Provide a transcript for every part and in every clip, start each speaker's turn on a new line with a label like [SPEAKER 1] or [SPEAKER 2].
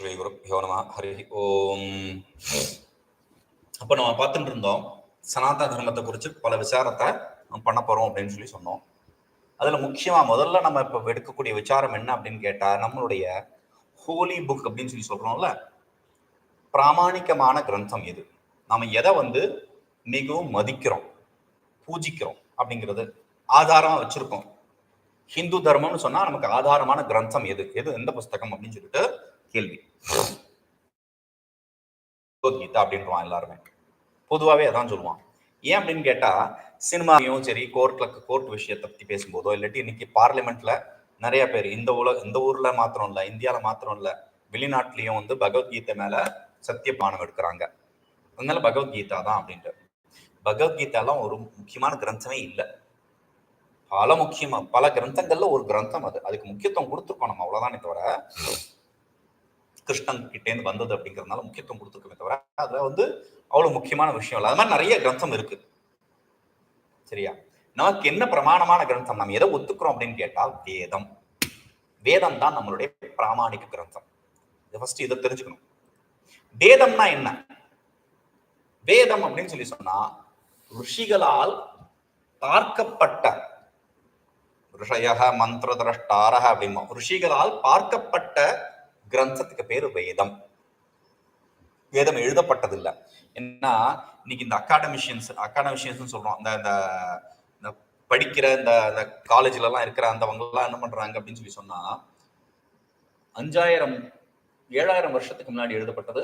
[SPEAKER 1] ஸ்ரீ குருப்பியோ நம ஹரி ஓம். அப்போ நம்ம பார்த்துட்டு இருந்தோம் சனாதன தர்மத்தை குறித்து பல விசாரத்தை நம்ம பண்ண போகிறோம் அப்படின்னு சொல்லி சொன்னோம். அதில் முக்கியமாக முதல்ல நம்ம இப்போ எடுக்கக்கூடிய விசாரம் என்ன அப்படின்னு கேட்டால் நம்மளுடைய ஹோலி புக் அப்படின்னு சொல்லி சொல்கிறோம்ல பிராமாணிக்கமான கிரந்தம் எது? நம்ம எதை வந்து மிகவும் மதிக்கிறோம் பூஜிக்கிறோம் அப்படிங்கிறது ஆதாரமாக வச்சுருக்கோம். ஹிந்து தர்மம்னு சொன்னால் நமக்கு ஆதாரமான கிரந்தம் எது? எது? எந்த புஸ்தகம் அப்படின்னு சொல்லிட்டு கேள்வி. பகவத்கீதா அப்படின்றான் எல்லாருமே. பொதுவாகவே அதான் சொல்லுவான். ஏன் அப்படின்னு கேட்டா சினிமாவையும் சரி கோர்ட்ல கோர்ட் விஷயத்தை பத்தி பேசும்போதோ இல்லாட்டி இன்னைக்கு பார்லிமெண்ட்ல நிறைய பேர் இந்த உலக இந்த ஊர்ல மாத்திரம் இல்ல இந்தியால மாத்திரம் இல்ல வெளிநாட்டிலையும் வந்து பகவத்கீதை மேல சத்தியபானம் எடுக்கிறாங்க. அதனால பகவத்கீதா தான் அப்படின்ட்டு. பகவத்கீதாலாம் ஒரு முக்கியமான கிரந்தமே இல்லை. பல முக்கியமா பல கிரந்தங்கள்ல ஒரு கிரந்தம் அது. அதுக்கு முக்கியத்துவம் கொடுத்துருக்கோம் நம்ம அவ்வளவுதானே தவிர கிருஷ்ணன் கிட்டேருந்து வந்தது அப்படிங்கிறதுனால முக்கியத்துவம் கொடுத்துருக்கோமே தவிர அதுல வந்து அவ்வளவு முக்கியமான விஷயம் இல்லை. அது மாதிரி நிறைய கிரந்தம் இருக்கு. சரியா? நமக்கு என்ன பிரமாணமான கிரந்தம்? நம்ம எதை ஒத்துக்கிறோம் அப்படின்னு கேட்டால் வேதம். வேதம் தான் நம்மளுடைய பிராமாணிக கிரந்தம். இதை ஃபர்ஸ்ட் இதை தெரிஞ்சுக்கணும். வேதம்னா என்ன? வேதம் அப்படின்னு சொல்லி சொன்னா ரிஷிகளால் பார்க்கப்பட்ட ரிஷய மந்திர திரஷ்டாரக அப்படிமா ரிஷிகளால் பார்க்கப்பட்ட கிரந்தத்துக்கு பேரு வேதம். வேதம் எழுதப்பட்டதில்லை. ஏன்னா இன்னைக்கு இந்த அகாடமிஷியன்ஸ் அகாடமிஷியன்ஸ் சொல்றோம். அந்த இந்த படிக்கிற இந்த காலேஜ்ல எல்லாம் இருக்கிற அந்தவங்கெல்லாம் என்ன பண்றாங்க அப்படின்னு சொல்லி சொன்னா அஞ்சாயிரம் ஏழாயிரம் வருஷத்துக்கு முன்னாடி எழுதப்பட்டது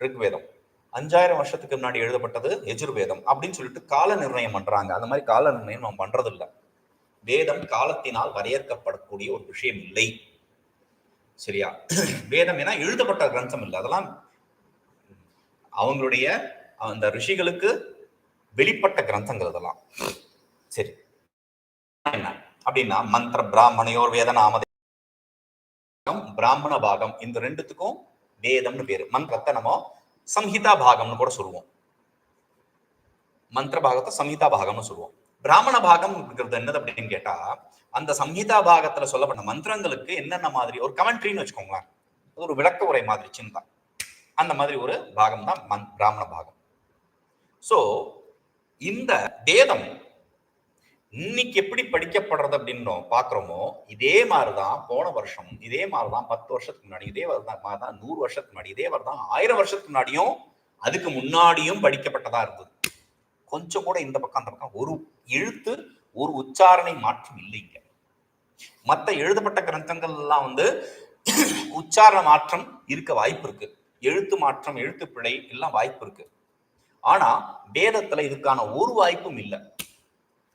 [SPEAKER 1] ரிக்வேதம். அஞ்சாயிரம் வருஷத்துக்கு முன்னாடி எழுதப்பட்டது எஜுர்வேதம் அப்படின்னு சொல்லிட்டு கால நிர்ணயம் பண்றாங்க. அந்த மாதிரி கால நிர்ணயம் நம்ம பண்றது இல்லை வேதம் காலத்தினால் வரையறுக்கப்படக்கூடிய ஒரு விஷயம் இல்லை. சரியா? வேதம் ஏன்னா எழுதப்பட்ட கிரந்தம் இல்லை. அதெல்லாம் அவங்களுடைய அந்த ரிஷிகளுக்கு வெளிப்பட்ட கிரந்தங்கள் அதெல்லாம். சரி. என்ன? அப்படின்னா மந்திர பிராமணையோர் வேத நாமதே பிராமண பாகம் இந்த ரெண்டுத்துக்கும் வேதம்னு பேரு. மந்திரத்தை நம்ம சம்ஹிதா பாகம்னு கூட சொல்லுவோம். மந்திர பாகத்தை சம்ஹிதா பாகம்னு சொல்லுவோம். பிராமண பாகம் என்னது அப்படின்னு கேட்டா அந்த சம்ஹிதா பாகத்துல சொல்லப்பட்ட மந்திரங்களுக்கு என்னென்ன மாதிரி ஒரு கமெண்ட்ரின்னு வச்சுக்கோங்களேன். அது ஒரு விளக்க உரை மாதிரி சின்னதா. அந்த மாதிரி ஒரு பாகம் தான் மந் பிராமண பாகம். சோ இந்த வேதம் இன்னைக்கு எப்படி படிக்கப்படுறது அப்படின்னு பாக்குறோமோ இதே மாதிரிதான் போன வருஷம் இதே மாதிரிதான் பத்து வருஷத்துக்கு முன்னாடி இதே மாதிரிதான் நூறு வருஷத்துக்கு முன்னாடி இதே மாதிரிதான் ஆயிரம் வருஷத்துக்கு முன்னாடியும் அதுக்கு முன்னாடியும் படிக்கப்பட்டதா இருந்தது. கொஞ்சம் கூட இந்த பக்கம் அந்த பக்கம் ஒரு எழுத்து ஒரு உச்சாரணை மாற்றம் இல்லைங்க. மற்ற எழுதப்பட்ட கிரந்தங்கள் எல்லாம் வந்து உச்சாரண மாற்றம் இருக்க வாய்ப்பு இருக்கு. எழுத்து மாற்றம் எழுத்து பிழை எல்லாம் வாய்ப்பு இருக்கு. ஆனா வேதத்துல இதுக்கான ஒரு வாய்ப்பும் இல்லை.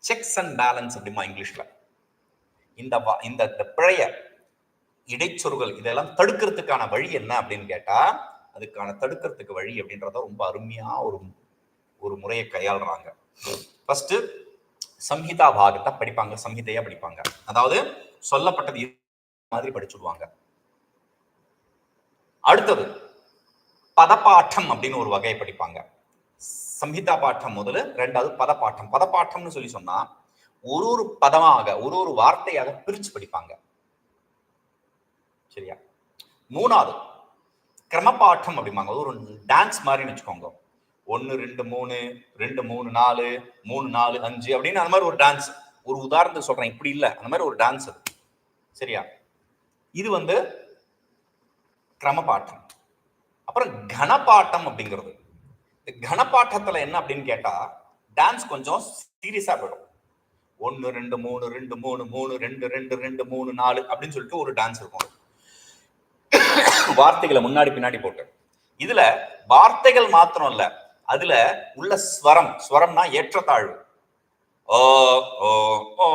[SPEAKER 1] செக்ஸ் அண்ட் பேலன்ஸ் அப்படிமா இங்கிலீஷ்ல. இந்த இந்த பிழைய இடைச்சொருகள் இதெல்லாம் தடுக்கிறதுக்கான வழி என்ன அப்படின்னு கேட்டா அதுக்கான தடுக்கிறதுக்கு வழி அப்படின்றத ரொம்ப அருமையா ஒரு ஒரு முறையை கையாளுறாங்க. ஃபர்ஸ்ட் சம்ஹிதா பாகத்தை படிப்பாங்க சம்ஹிதையா படிப்பாங்க. அதாவது சொல்லப்பட்டது மாதிரி படிச்சுடுவாங்க அடுத்தது பதப்பாட்டம் அப்படின்னு ஒரு வகையை படிப்பாங்க. சம்ஹிதா பாட்டம் முதல்ல ரெண்டாவது பதப்பாட்டம். பதப்பாட்டம்னு சொல்லி சொன்னா ஒரு ஒரு பதமாக ஒரு ஒரு வார்த்தையாக பிரிச்சு படிப்பாங்க. சரியா? மூணாவது கிரமப்பாட்டம் அப்படிம்பாங்க. ஒரு டான்ஸ் மாதிரின்னு வச்சுக்கோங்க. ஒன்னு ரெண்டு மூணு ரெண்டு மூணு நாலு மூணு நாலு அஞ்சு அப்படின்னு அந்த மாதிரி ஒரு டான்ஸ் ஒரு உதாரணத்துக்கு சொல்றேன். இப்படி இல்லை. அந்த மாதிரி ஒரு டான்ஸ் அது. சரியா? இது வந்து கிரமப்பாட்டம் அப்புறம் கனப்பாட்டம் அப்படிங்கிறது. கணப்பாட்டத்துல என்ன அப்படின்னு கேட்டா டான்ஸ் கொஞ்சம் சீரியஸா போயிடும். ஒன்னு ரெண்டு மூணு ரெண்டு மூணு மூணு ரெண்டு ரெண்டு ரெண்டு மூணு நாலு அப்படின்னு சொல்லிட்டு ஒரு டான்ஸ் இருக்கும் வார்த்தைகளை முன்னாடி பின்னாடி போட்டு. இதுல வார்த்தைகள் மாத்திரம் இல்லை. அதுல உள்ள ஸ்வரம் ஸ்வரம்னா ஏற்றத்தாழ்வு. ஓ ஓ ஓ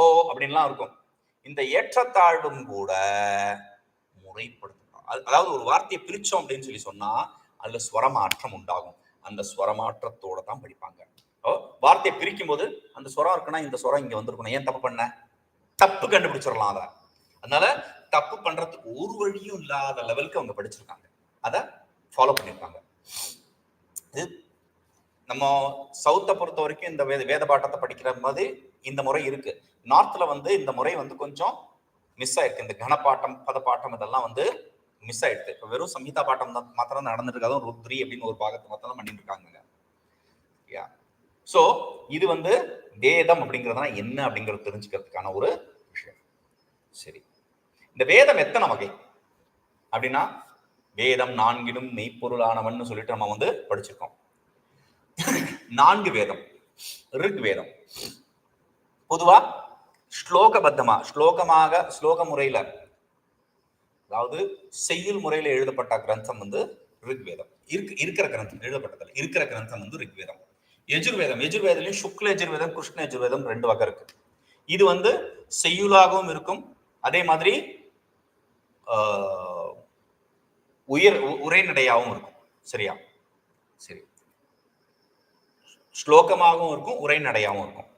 [SPEAKER 1] ஓ அப்படின்லாம் இருக்கும். இந்த ஏற்றத்தாழ்வும் கூட முறைப்படுத்தணும் அதாவது ஒரு வார்த்தையை பிரிச்சோம் அப்படின்னு சொல்லி சொன்னா அதுல ஸ்வரமாற்றம் உண்டாகும். அந்த ஸ்வரமாற்றத்தோட தான் படிப்பாங்க. வார்த்தையை பிரிக்கும் போது அந்த ஸ்வரம் இருக்குன்னா இந்த ஸ்வரம் இங்க வந்திருக்கணும். ஏன் தப்பு பண்ண? தப்பு கண்டுபிடிச்சிடலாம் அதை. அதனால தப்பு பண்றதுக்கு ஒரு வழியும் இல்லாத லெவலுக்கு அவங்க படிச்சிருக்காங்க. அதை ஃபாலோ பண்ணியிருக்காங்க நம்ம சவுத்தை பொறுத்த வரைக்கும் இந்த வேத வேத பாட்டத்தை படிக்கிற மாதிரி இந்த முறை இருக்கு. நார்த்ல வந்து இந்த முறை வந்து கொஞ்சம் மிஸ் ஆயிருக்கு. இந்த கனப்பாட்டம் பதப்பாட்டம் இதெல்லாம் வந்து மிஸ் ஆயிடுது. இப்போ வெறும் சங்கீதா பாட்டம் தான் மாத்திரம் நடந்துட்டு இருக்காது ருத்ரி அப்படின்னு ஒரு பாகத்தை மாத்திரம் பண்ணிட்டு இருக்காங்க யா ஸோ இது வந்து வேதம் அப்படிங்கிறதுனா என்ன அப்படிங்கிறது தெரிஞ்சுக்கிறதுக்கான ஒரு விஷயம். சரி. இந்த வேதம் எத்தனை வகை? அப்படின்னா வேதம் நான்கிலும் மெய்ப்பொருளானவன் சொல்லிட்டு நம்ம வந்து படிச்சிருக்கோம். நான்கு வேதம் ரிக் வேதம். பொதுவா ஸ்லோகபத்தமா ஸ்லோகமாக ஸ்லோக முறையில அதாவது செய்யுள் முறையில எழுதப்பட்ட கிரந்தம் வந்து ரிக்வேதம் இருக்கு இருக்கிற கிரந்தம் எழுதப்பட்டதில்ல. இருக்கிற கிரந்தம் வந்து ரிக்வேதம் எஜுர்வேதம் எஜுர்வேதலையும் சுக்ல எஜுர்வேதம் கிருஷ்ண எஜுர்வேதம் ரெண்டு வகை இருக்கு. இது வந்து செய்யுளாகவும் இருக்கும். அதே மாதிரி ஆஹ், உயிர் உரைநடையாகவும் இருக்கும். சரியா? சரி. ஸ்லோகமாகவும் இருக்கும் உரைநடையாகவும் இருக்கும்.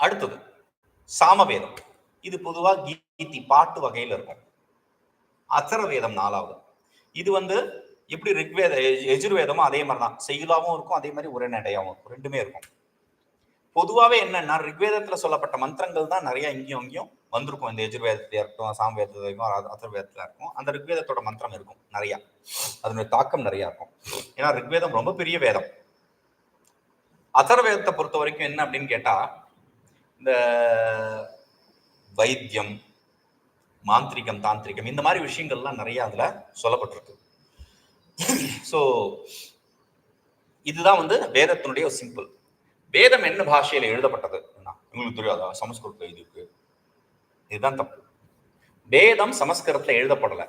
[SPEAKER 1] அடுத்தது சாமவேதம். இது பொதுவாக கீதி பாட்டு வகையில் இருக்கும். அச்சர வேதம் நாலாவது. இது வந்து எப்படி ரிக்வேத எஜுர்வேதமும் அதே மாதிரி தான் செய்யுளாவும் இருக்கும் அதே மாதிரி உரைநடையாகவும் இருக்கும். ரெண்டுமே இருக்கும். பொதுவாகவே என்னன்னா ரிக்வேதத்தில் சொல்லப்பட்ட மந்திரங்கள் தான் நிறைய இங்கேயும் அங்கேயும் வந்திருக்கும். இந்த எஜுர்வேதத்திலயா இருக்கட்டும் சாமவேதத்திலும் அத்தர்வேதத்துல இருக்கும். அந்த ரிக்வேதத்தோட மந்திரம் இருக்கும் நிறைய. அதனுடைய தாக்கம் நிறைய இருக்கும். ஏன்னா ரிக்வேதம் ரொம்ப பெரிய வேதம். அதர்வேதத்தை பொறுத்த வரைக்கும் என்ன அப்படின்னு கேட்டா இந்த வைத்தியம் மாந்திரிகம் தாந்திரிகம் இந்த மாதிரி விஷயங்கள்லாம் நிறைய அதுல சொல்லப்பட்டிருக்கு. ஸோ இதுதான் வந்து வேதத்தினுடைய சிம்பிள் வேதம் என்ன பாஷையில எழுதப்பட்டது? உங்களுக்கு தெரியாதா? சமஸ்கிருதம் இது இருக்கு. இதுதான் தப்பு. வேதம் சமஸ்கிருதத்துல எழுதப்படல.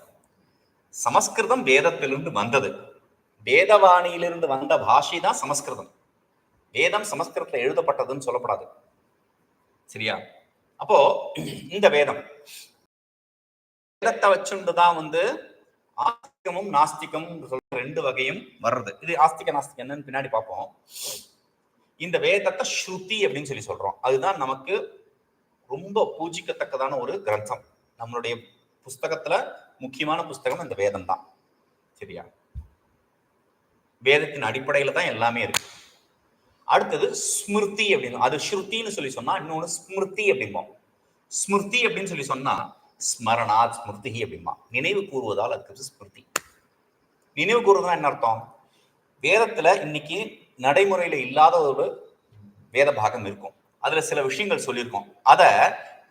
[SPEAKER 1] சமஸ்கிருதம் வேதத்திலிருந்து வந்தது. வேதவாணியிலிருந்து வந்த பாஷை தான் சமஸ்கிருதம். வேதம் சமஸ்கிருதத்துல எழுதப்பட்டதுன்னு சொல்லப்படாது. சரியா? அப்போ இந்த வேதம். வேதத்தை வச்சுண்டு தான் வந்து ஆஸ்திகமும் நாஸ்திகம் சொல்ற ரெண்டு வகையும் வர்றது. இது ஆஸ்திக நாஸ்திகம் என்னன்னு பின்னாடி பார்ப்போம். இந்த வேதத்தை ஸ்ருதி அப்படின்னு சொல்லி சொல்றோம். அதுதான் நமக்கு ரொம்ப பூஜிக்கத்தக்கதான ஒரு கிரந்தம். நம்மளுடைய புஸ்தகத்துல முக்கியமான புஸ்தகம் இந்த வேதம் தான். சரியா? வேதத்தின் அடிப்படையில தான் எல்லாமே இருக்கு. அடுத்தது ஸ்மிருதி அப்படின்னு அது ஸ்ருதின்னு சொல்லி சொன்னா இன்னொன்னு ஸ்மிருதி அப்படிம்போம். ஸ்மிருதி அப்படின்னு சொல்லி சொன்னா ஸ்மரணா ஸ்மிருதி அப்படிம்பா. நினைவு கூறுவதால் அதுக்கு ஸ்மிருதி. நினைவு கூறுவதுனா என்ன அர்த்தம்? வேதத்துல இன்னைக்கு நடைமுறையில இல்லாத ஒரு வேத பாகம் இருக்கும். அதுல சில விஷயங்கள் சொல்லியிருக்கோம். அத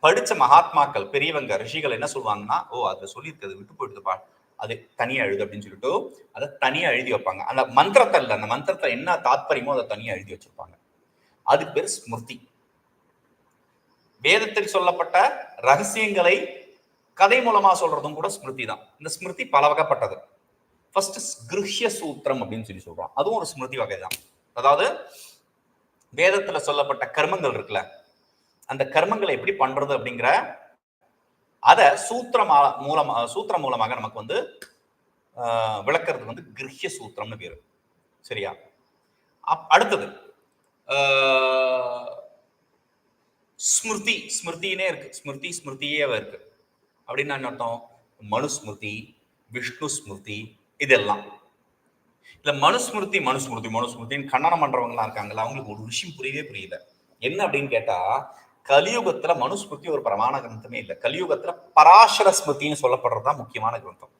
[SPEAKER 1] படிச்ச மகாத்மாக்கள் பெரியவங்க ரிஷிகள் என்ன சொல்லுவாங்கன்னா ஓ அதை சொல்லியிருக்கிறது விட்டு போயிடுதுப்பா அது தனியா எழுது அப்படின்னு சொல்லிட்டு அதை தனியா எழுதி வைப்பாங்க. அந்த மந்திரத்தை இல்லை அந்த மந்திரத்தை என்ன தாத்பரியமோ அதை தனியா எழுதி வச்சிருப்பாங்க. அது பேர் ஸ்மிருதி. வேதத்தில் சொல்லப்பட்ட ரகசியங்களை கதை மூலமா சொல்றதும் கூட ஸ்மிருதி தான். இந்த ஸ்மிருதி பல வகைப்பட்டது ஃபர்ஸ்ட் கிருஹ்ய சூத்திரம் அப்படின்னு சொல்லி சொல்றோம் அதுவும் ஒரு ஸ்மிருதி வகை தான் அதாவது வேதத்துல சொல்லப்பட்ட கர்மங்கள் இருக்குல்ல அந்த கர்மங்களை எப்படி பண்றது அப்படிங்கிற அத சூத்திரம் மூலமா சூத்திரம் மூலமாக நமக்கு வந்து விளக்குறது விளக்குறதுக்கு வந்து கிருஹ்ய சூத்திரம்னு பேரு. சரியா? அடுத்தது ஸ்மிருதி ஸ்மிருதினே இருக்கு. ஸ்மிருதி ஸ்மிருதியே இருக்கு. அப்படின்னா என்ன அர்த்தம்? மனுஸ்மிருதி விஷ்ணு ஸ்மிருதி இதெல்லாம். இல்ல மனுஸ்மிருதி மனுஸ்மிருதி மனுஸ்மிருத்தின்னு கண்ணனம் பண்றவங்கலாம் இருக்காங்கல்ல அவங்களுக்கு ஒரு விஷயம் புரியவே புரியல. என்ன அப்படின்னு கேட்டா கலியுகத்துல மனுஸ்மிருதி ஒரு பிரமாண கிரந்தமே இல்லை. கலியுகத்துல பராசர ஸ்மிருத்தின்னு சொல்லப்படுறதுதான் முக்கியமான கிரந்தம்.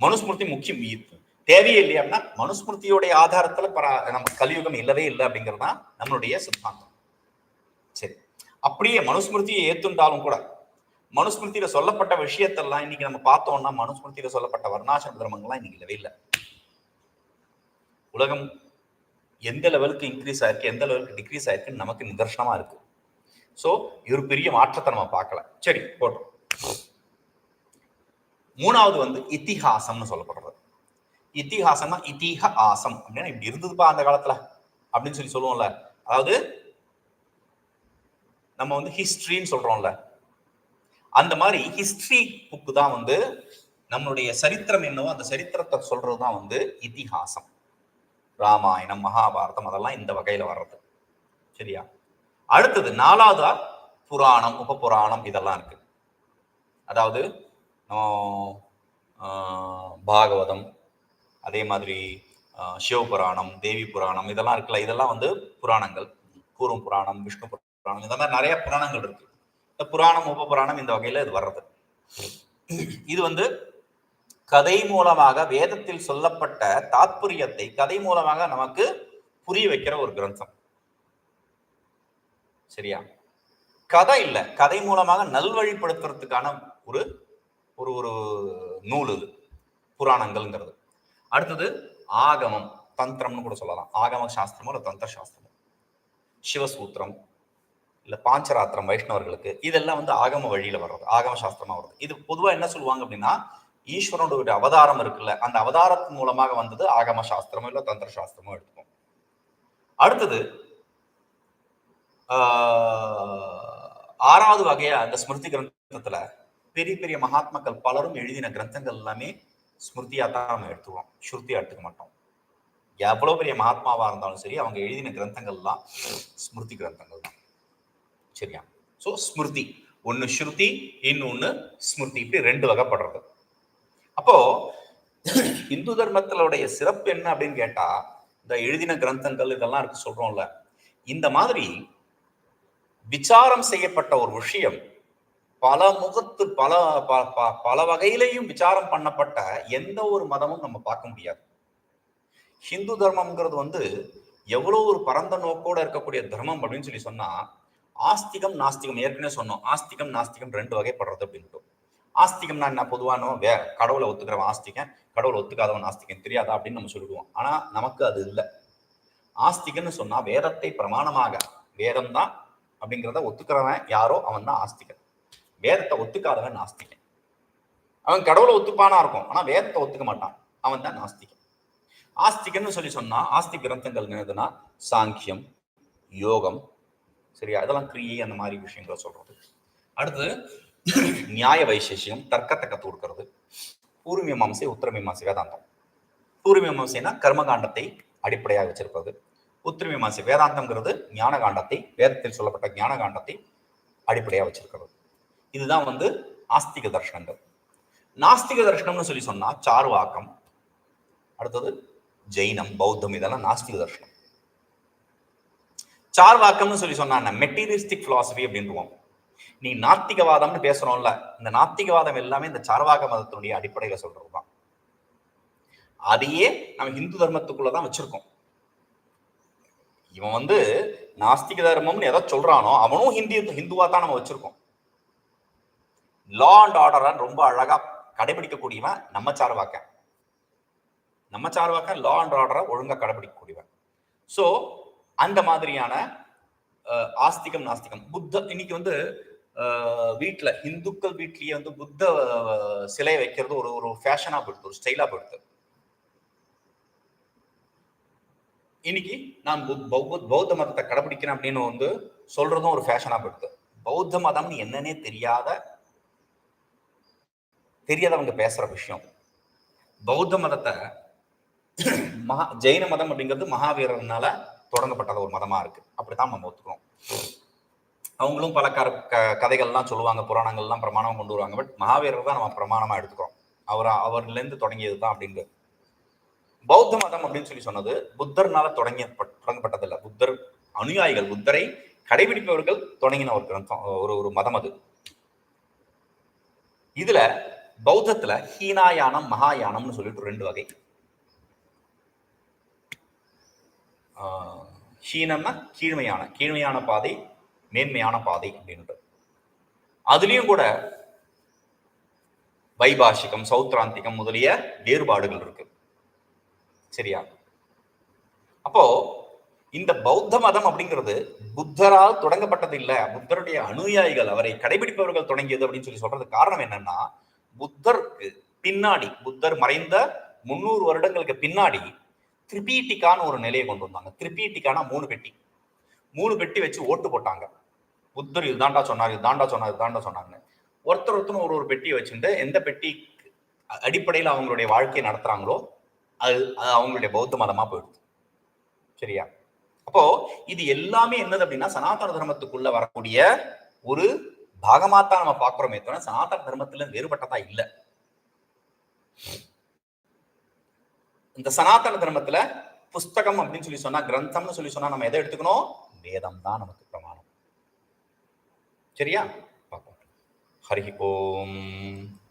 [SPEAKER 1] மனுஸ்மிருதி முக்கியம். தேவையே இல்லையா அப்படின்னா மனுஸ்மிருதியோடைய ஆதாரத்துல பரா நம்ம கலியுகம் இல்லவே இல்லை அப்படிங்கிறது தான் நம்மளுடைய சித்தாந்தம். சரி. அப்படியே மனுஸ்மிருதியை ஏத்துண்டாலும் கூட மனுஸ்மிருதியில சொல்லப்பட்ட விஷயத்தெல்லாம் இன்னைக்கு நம்ம பார்த்தோம்னா மனுஸ்மிருதியில சொல்லப்பட்ட வர்ணாசிரம தர்மங்கள்லாம் இன்னைக்கு இல்லவே இல்லை. உலகம் எந்த லெவலுக்கு இன்க்ரீஸ் ஆயிருக்கு எந்த லெவலுக்கு டிக்ரீஸ் ஆயிருக்குன்னு நமக்கு நிதர்சனமா இருக்கு. ஸோ ஒரு பெரிய மாற்றத்தை நம்ம பார்க்கல. சரி போட்டோம். மூணாவது வந்து இத்திஹாசம்னு சொல்லப்படுறது. இத்திஹாசம்னா இத்திஹ ஆசம். அப்படின்னா இப்படி இருந்ததுப்பா அந்த காலத்துல. அப்படின்னு சொல்லி சொல்லுவோம்ல. அதாவது நம்ம வந்து ஹிஸ்டரின்னு சொல்றோம்ல. அந்த மாதிரி ஹிஸ்டரி புக்கு தான் வந்து நம்மளுடைய சரித்திரம் என்னவோ அந்த சரித்திரத்தை சொல்றது தான் வந்து இத்திஹாசம். ராமாயணம் மகாபாரதம் அதெல்லாம் இந்த வகையில வர்றது. சரியா? அடுத்தது நாலாவதா புராணம் உப புராணம் இதெல்லாம் இருக்கு. அதாவது பாகவதம் அதே மாதிரி சிவபுராணம் தேவி புராணம் இதெல்லாம் இருக்குல்ல இதெல்லாம் வந்து புராணங்கள். கூறும் புராணம் விஷ்ணு புராணம் இந்த மாதிரி நிறைய புராணங்கள் இருக்கு. இந்த புராணம் உப புராணம் இந்த வகையில இது வர்றது. இது வந்து கதை மூலமாக வேதத்தில் சொல்லப்பட்ட தாத்பரியத்தை கதை மூலமாக நமக்கு புரிய வைக்கிற ஒரு கிரந்தம். சரியா? கதை இல்லை. கதை மூலமாக நல்வழிப்படுத்துறதுக்கான ஒரு ஒரு ஒரு நூல் இது. புராணங்கள்ங்கிறது. அடுத்தது ஆகமம் தந்திரம்னு கூட சொல்லலாம். ஆகம சாஸ்திரமோ இல்லை தந்திர சாஸ்திரமோ? சிவசூத்திரம் இல்லை பாஞ்சராத்திரம் வைஷ்ணவர்களுக்கு இதெல்லாம் வந்து ஆகம வழியில் வர்றது ஆகம சாஸ்திரமாக வருது இது பொதுவாக என்ன சொல்லுவாங்க அப்படின்னா ஈஸ்வரனுடைய அவதாரம் இருக்குல்ல அந்த அவதாரத்தின் மூலமாக வந்தது ஆகம சாஸ்திரமோ இல்ல தந்திர சாஸ்திரமோ எடுத்துக்கும் அடுத்தது ஆஹ், ஆறாவது வகையா அந்த ஸ்மிருதி கிரந்தத்துல பெரிய பெரிய மகாத்மாக்கள் பலரும் எழுதின கிரந்தங்கள் எல்லாமே ஸ்மிருதியா தான் நம்ம எடுத்துக்கிறோம் ஸ்ருதியா எடுத்துக்க மாட்டோம். எவ்வளவு பெரிய மகாத்மாவா இருந்தாலும் சரி அவங்க எழுதின கிரந்தங்கள் எல்லாம் ஸ்மிருதி கிரந்தங்கள் தான். சரியா? சோ ஸ்மிருதி. ஒன்னு ஸ்ருதி இன்னொன்னு ஸ்மிருதி. இப்படி ரெண்டு வகைப்படுறது. அப்போ இந்து தர்மத்தினுடைய சிறப்பு என்ன அப்படின்னு கேட்டா இந்த எழுதின கிரந்தங்கள் இதெல்லாம் இருக்கு சொல்றோம்ல. இந்த மாதிரி விசாரம் செய்யப்பட்ட ஒரு விஷயம் பல முகத்து பல ப- ப- பல வகையிலையும் விசாரம் பண்ணப்பட்ட எந்த ஒரு மதமும் நம்ம பார்க்க முடியாது. ஹிந்து தர்மம்ங்கிறது வந்து எவ்வளோ ஒரு பரந்த நோக்கோட இருக்கக்கூடிய தர்மம் அப்படின்னு சொல்லி சொன்னா ஆஸ்திகம் நாஸ்திகம் ஏற்கனவே சொன்னோம். ஆஸ்திகம் நாஸ்திகம் ரெண்டு வகைப்படுறது அப்படின்ட்டு ஆஸ்திகம்னா என்ன? பொதுவானோ வே கடவுளை ஒத்துக்கிறவன் ஆஸ்திகன் கடவுளை ஒத்துக்காதவன் ஆஸ்திகன். தெரியாதா அப்படின்னு நம்ம சொல்லிடுவோம். ஆனா நமக்கு அது இல்லை. ஆஸ்திகன்னு சொன்னா வேதத்தை பிரமாணமாக வேதம் தான் அப்படிங்கிறத ஒத்துக்கிறவன் யாரோ அவன் தான் ஆஸ்திகன். வேதத்தை ஒத்துக்காதவன் நாஸ்திகன் அவன் கடவுளை ஒத்துப்பானா இருக்கும். ஆனா வேதத்தை ஒத்துக்க மாட்டான். அவன் தான் நாஸ்திகன் ஆஸ்திகன்னு சொல்லி சொன்னா ஆஸ்தி கிரந்தங்கள் என்னதுன்னா சாங்கியம் யோகம். சரியா? அதெல்லாம் கிரியை அந்த மாதிரி விஷயங்களை சொல்றது. அடுத்து நியாய வைசேஷியம் தர்க்கத்தை கத்து கொடுக்கறது பூர்வ மீமாம்சை உத்தர வேதாந்தம். பூர்வ மீமாம்சைனா கர்மகாண்டத்தை அடிப்படையாக வச்சிருப்பது. உத்திரமி மீமாம்சை வேதாந்தம்ங்கிறது ஞான காண்டத்தை வேதத்தில் சொல்லப்பட்ட ஞான காண்டத்தை அடிப்படையாக வச்சிருக்கிறது. இதுதான் வந்து ஆஸ்திக தர்ஷனங்கள். நாஸ்திக தர்ஷனம்னு சொல்லி சொன்னா சார்வாக்கம் அடுத்தது ஜெயினம் பௌத்தம் இதெல்லாம் நாஸ்திக தர்ஷனம். சார்வாக்கம்னு சொல்லி சொன்னா என்ன? மெட்டீரியலிஸ்டிக் பிலாசபி அப்படின்ட்டுவோம் நீ நாத்திகவாதம்னு பேசுறோம்ல இந்த நாத்திகவாதம் எல்லாமே இந்த சார்வாக மதத்தினுடைய அடிப்படையில சொல்றதுதான். அதையே நம்ம இந்து தர்மத்துக்குள்ளதான் வச்சிருக்கோம். இவன் வந்து நாஸ்திக தர்மம்னு எதை சொல்றானோ அவனும் ஹிந்தி ஹிந்துவா தான் நம்ம வச்சிருக்கோம். லா அண்ட் ஆர்டரை ரொம்ப அழகா கடைபிடிக்கக்கூடியவன் நம்ம சார்வாக்க. நம்ம சார்வாக்க லா அண்ட் ஆர்டரை ஒழுங்கா கடைபிடிக்கக்கூடியவன். சோ அந்த மாதிரியான ஆஸ்திகம் நாஸ்திகம். புத்த இன்னைக்கு வந்து அஹ், இந்துக்கள் வீட்லயே வந்து புத்த சிலையை வைக்கிறது ஒரு ஒரு ஃபேஷனா போடுது ஒரு ஸ்டைலா போடுது இன்னைக்கு நான் புத்- பௌத்த பௌத்த மதத்தை கடைபிடிக்கிறேன் அப்படின்னு வந்து சொல்றதும் ஒரு ஃபேஷனா போடுது பௌத்த மதம்னு என்னன்னே தெரியாத தெரியாதவங்க பேசுற விஷயம். பௌத்த மதத்தை மகா ஜெயின மதம் அப்படிங்கிறது மகாவீரர்னால தொடங்கப்பட்டது ஒரு மதமா இருக்கு. அப்படித்தான் நம்ம ஒத்துக்கிறோம். அவங்களும் பல கர க- கதைகள்லாம் சொல்லுவாங்க புராணங்கள்லாம் பிரமாணம் கொண்டு வருவாங்க. பட் மகாவீரர் தான் நம்ம பிரமாணமாக எடுத்துக்கிறோம். அவர் அவர்லேருந்து தொடங்கியது தான் அப்படின்னு பௌத்த மதம் அப்படின்னு சொல்லி சொன்னது புத்தர்னால தொடங்கிய தொடங்கப்பட்டதில்லை. புத்தர் அனுயாயிகள் புத்தரை கடைபிடிப்பவர்கள் தொடங்கின ஒரு கிரந்தம் ஒரு ஒரு மதம் அது. இதுல பௌத்தத்துல ஹீனாயானம் மகாயானம்னு சொல்லிட்டு ரெண்டு வகை. ஹீனம்னா கீழ்மையான கீழ்மையான பாதை மேன்மையான பாதை அப்படின்ட்டு அதுலயும் கூட வைபாஷிகம் சௌத்ராந்திகம் முதலிய வேறுபாடுகள் இருக்கு. சரியா? அப்போ இந்த பௌத்த மதம் அப்படிங்கிறது புத்தரால் தொடங்கப்பட்டது இல்லை. புத்தருடைய அனுயாயிகள் அவரை கடைபிடிப்பவர்கள் தொடங்கியது அப்படின்னு சொல்லி சொல்றதுக்கு காரணம் என்னன்னா புத்தருக்கு பின்னாடி புத்தர் மறைந்த முன்னூறு வருடங்களுக்கு பின்னாடி திரிபீட்டிக்கான ஒரு நிலையை கொண்டு வந்தாங்க. திரிபீட்டிக்கான மூணு பெட்டி. மூணு பெட்டி வச்சு ஓட்டு போட்டாங்க. புத்தர் இதுதாண்டா சொன்னார் இதுதாண்டா சொன்னார் இதுதாண்டா சொன்னாங்க ஒருத்தர் ஒருத்தரும் ஒரு ஒரு பெட்டியை வச்சுட்டு எந்த பெட்டி அடிப்படையில் அவங்களுடைய வாழ்க்கையை நடத்துறாங்களோ அது அது அவங்களுடைய பௌத்த மதமா போயிடுது. சரியா? அப்போ இது எல்லாமே என்னது அப்படின்னா சனாதன தர்மத்துக்குள்ள வரக்கூடிய ஒரு பாகமாத்தான் நம்ம பார்க்குறோமே தவிர சனாதன தர்மத்துல வேறுபட்டதா இல்லை. இந்த சனாதன தர்மத்துல புஸ்தகம் அப்படின்னு சொல்லி சொன்னா கிரந்தம்னு சொல்லி சொன்னா நம்ம எதை எடுத்துக்கணும்? வேதம் தான் நமக்கு பிரமாணம். சரியா? பார்ப்போம். ஹரி ஓம்.